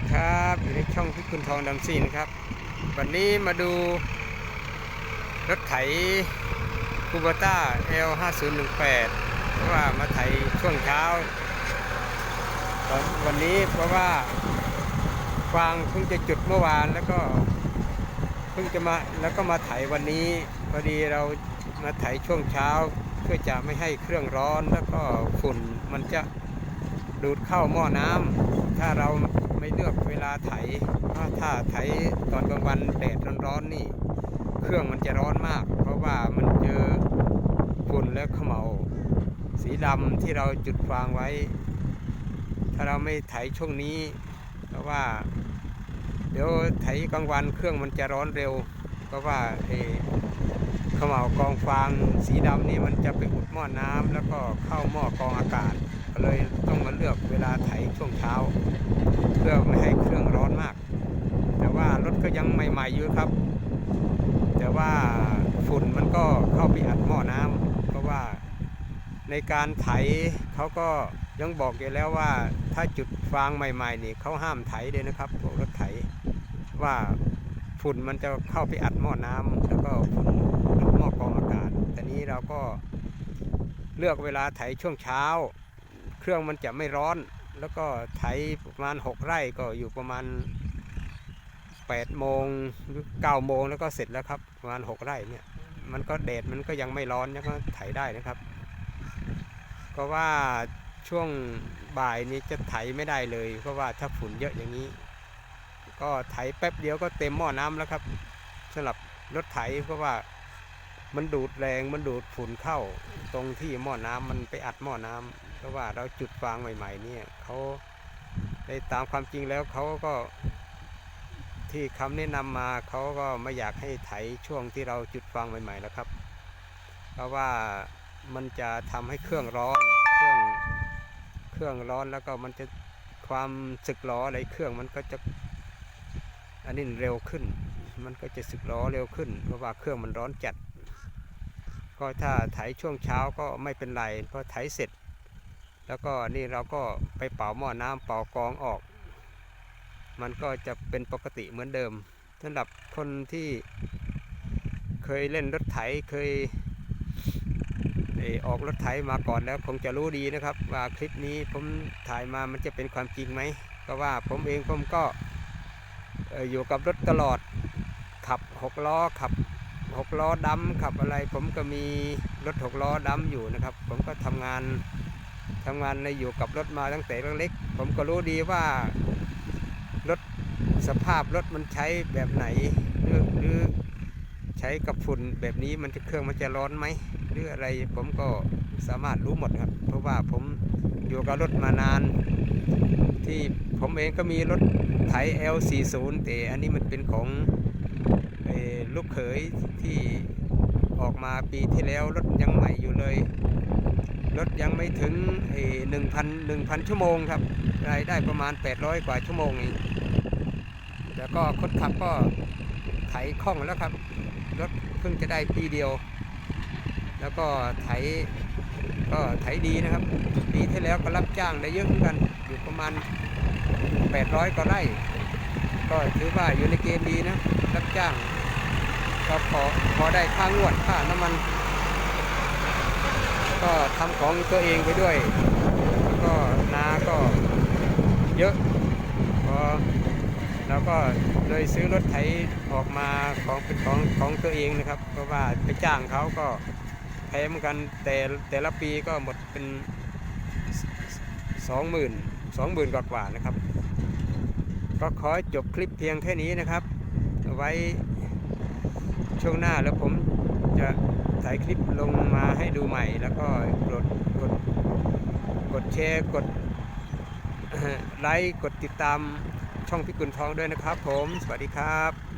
ดีครับอยู่ในช่องพิคุณทองดำซีนะครับ วันนี้มาดูรถไถคูบาต้า L5018 เพราะว่ามาไถช่วงเช้าตอนวันนี้เพราะว่าฟางเพิ่งจะจุดเมื่อวานแล้วก็เพิ่งจะมาแล้วก็มาไถวันนี้พอดีเรามาไถช่วงเช้า เพื่อจะไม่ให้เครื่องร้อนแล้วก็ฝุ่นมันจะ ดูดเข้าหม้อน้ำถ้าเราไม่เลือกเวลาไถถ้าไถตอนกลางวันแดดร้อนๆนี่ เครื่องมันจะร้อนมาก เพราะว่ามันเจอฝุ่นและขมเหลาสีดำที่เราจุดฟางไว้ ถ้าเราไม่ไถช่วงนี้ เพราะว่า เดี๋ยวไถกลางวันเครื่องมันจะร้อนเร็ว เพราะว่าเออขมเหลากองฟางสีดำนี่มันจะไปอุดหม้อน้ำแล้วก็เข้าหม้อกองอากาศ เลยต้องมาเลือกเวลาไถช่วงเช้า เพื่อไม่ให้เครื่องร้อนมาก แต่ว่ารถก็ยังใหม่ๆอยู่ครับ แต่ว่าฝุ่นมันก็เข้าไปอัดหม้อน้ำเพราะว่าในการไถเขาก็ยังบอกอยู่แล้วว่าถ้าจุดฟางใหม่ๆนี่เขาห้ามไถเลยนะครับพวกรถไถว่าฝุ่นมันจะเข้าไปอัดหม้อน้ำแล้วก็ฝุ่นอัดหม้อกรองอากาศแต่นี้เราก็เลือกเวลาไถช่วงเช้า เครื่องมันจะไม่ร้อน แล้วก็ไถประมาณ 6 ไร่ก็อยู่ประมาณ8โมงหรือ9โมงแล้วก็เสร็จแล้วครับประมาณ 6 ไร่เนี่ยมันก็แดดมันก็ยังไม่ร้อนยังก็ไถได้นะครับ ก็ว่าช่วงบ่ายนี้จะไถไม่ได้เลย เพราะว่าถ้าฝุ่นเยอะอย่างนี้ ก็ไถแป๊บเดียวก็เต็มหม้อน้ำแล้วครับสำหรับรถไถเพราะว่ามันดูดแรงมันดูดฝุ่นเข้า ตรงที่หม้อน้ำมันไปอัดหม้อน้ำ เพราะว่าเราจุดฟางใหม่ ๆ เนี่ยเขาในตามความจริงแล้วเขาก็ที่คำแนะนำมาเขาก็ไม่อยากให้ไถช่วงที่เราจุดฟางใหม่ ๆ แล้วครับ เพราะว่ามันจะทำให้เครื่องร้อนเครื่องเครื่องร้อนแล้วก็มันจะความสึกล้ออะไรเครื่องมันก็จะอันนี้เร็วขึ้น มันก็จะสึกล้อเร็วขึ้น เพราะว่าเครื่องมันร้อนจัด ก็ถ้าไถช่วงเช้าก็ไม่เป็นไรเพราะไถเสร็จ แล้วก็นี่เราก็ไปเป่าหม้อน้ำเป่ากองออก มันก็จะเป็นปกติเหมือนเดิมสำหรับคนที่เคยเล่นรถไถเคยออกรถไถมาก่อนแล้วคงจะรู้ดีนะครับ ว่าคลิปนี้ผมถ่ายมามันจะเป็นความจริงไหมก็ว่าผมเองผมก็เอ่ออยู่กับรถตลอด ขับหกล้อขับหกล้อดำขับอะไร ผมก็มีรถหกล้อดำอยู่นะครับ ผมก็ทำงาน ทำงานในอยู่กับรถมาตั้งแต่เล็กๆผมก็รู้ดีว่ารถสภาพรถมันใช้แบบไหนหรือหรือใช้กับฝุ่นแบบนี้มันจะเครื่องมันจะร้อนไหมหรืออะไรผมก็สามารถรู้หมดครับ เพราะว่าผมอยู่กับรถมานาน ที่ผมเองก็มีรถไถ L40 แต่อันนี้มันเป็นของลูกเขยที่ออกมาปีที่แล้วรถยังใหม่อยู่เลย รถยังไม่ถึงหนึ่งพันหนึ่งพันชั่วโมงครับรายได้ประมาณ 800 กว่าชั่วโมงเองแล้วก็คนขับก็ไถคล่องแล้วครับ รถเพิ่งจะได้ปีเดียว แล้วก็ไถก็ไถดีนะครับ ปีที่แล้วก็รับจ้างได้เยอะเหมือนกัน อยู่ประมาณ 800กว่าไร่ ก็ถือว่าอยู่ในเกณฑ์ดีนะ รับจ้าง ก็พอพอได้ค่างวดค่าน้ำมัน ก็ทำของตัวเองไปด้วย แล้วก็นาก็เยอะพอเราก็เลยซื้อรถไถออกมาของเป็นของของตัวเองนะครับ เพราะว่าไปจ้างเขาก็แพงเหมือนกันแต่แต่ละปีก็หมดเป็นสองหมื่นสองหมื่นกว่าๆนะครับ ก็ขอจบคลิปเพียงแค่นี้นะครับ ไว้ช่วงหน้าแล้วผม จะถ่ายคลิปลงมาให้ดูใหม่ แล้วก็กดกดกดแชร์กดไลค์กดติดตามช่องพิกุลทองด้วยนะครับผม สวัสดีครับ